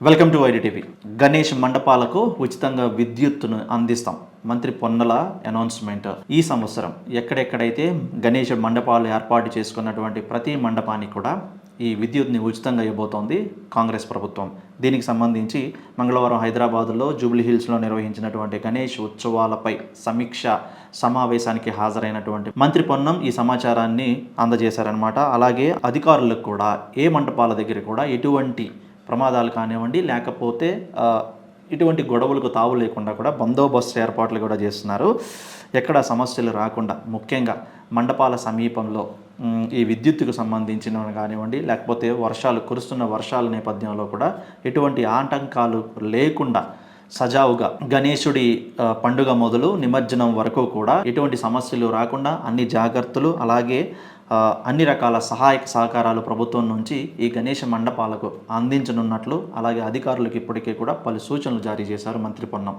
Welcome to IDTV. Ganesh మండపాలకు ఉచితంగా విద్యుత్తును అందిస్తాం. మంత్రి పొన్నల అనౌన్స్మెంట్. ఈ సంవత్సరం ఎక్కడెక్కడైతే గణేష్ మండపాలు ఏర్పాటు చేసుకున్నటువంటి ప్రతి మండపానికి కూడా ఈ విద్యుత్ని ఉచితంగా ఇవ్వబోతోంది కాంగ్రెస్ ప్రభుత్వం. దీనికి సంబంధించి మంగళవారం హైదరాబాద్లో జూబ్లీ హిల్స్లో నిర్వహించినటువంటి గణేష్ ఉత్సవాలపై సమీక్ష సమావేశానికి హాజరైనటువంటి మంత్రి పొన్నం ఈ సమాచారాన్ని అందజేశారనమాట అలాగే అధికారులకు కూడా ఏ మండపాల దగ్గర కూడా ఎటువంటి ప్రమాదాలు కానివ్వండి లేకపోతే ఇటువంటి గొడవలకు తావు లేకుండా కూడా బందోబస్తు ఏర్పాట్లు కూడా చేస్తున్నారు. ఎక్కడ సమస్యలు రాకుండా ముఖ్యంగా మండపాల సమీపంలో ఈ విద్యుత్తుకు సంబంధించిన కానివ్వండి లేకపోతే వర్షాలు కురుస్తున్న వర్షాల నేపథ్యంలో కూడా ఎటువంటి ఆటంకాలు లేకుండా సజావుగా గణేశుడి పండుగ మొదలు నిమజ్జనం వరకు కూడా ఎటువంటి సమస్యలు రాకుండా అన్ని జాగ్రత్తలు అలాగే అన్ని రకాల సహాయక సహకారాలు ప్రభుత్వం నుంచి ఈ గణేష మండపాలకు అందించనున్నట్లు అలాగే అధికారులకు ఇప్పటికే కూడా పలు సూచనలు జారీ చేశారు మంత్రి పొన్నం.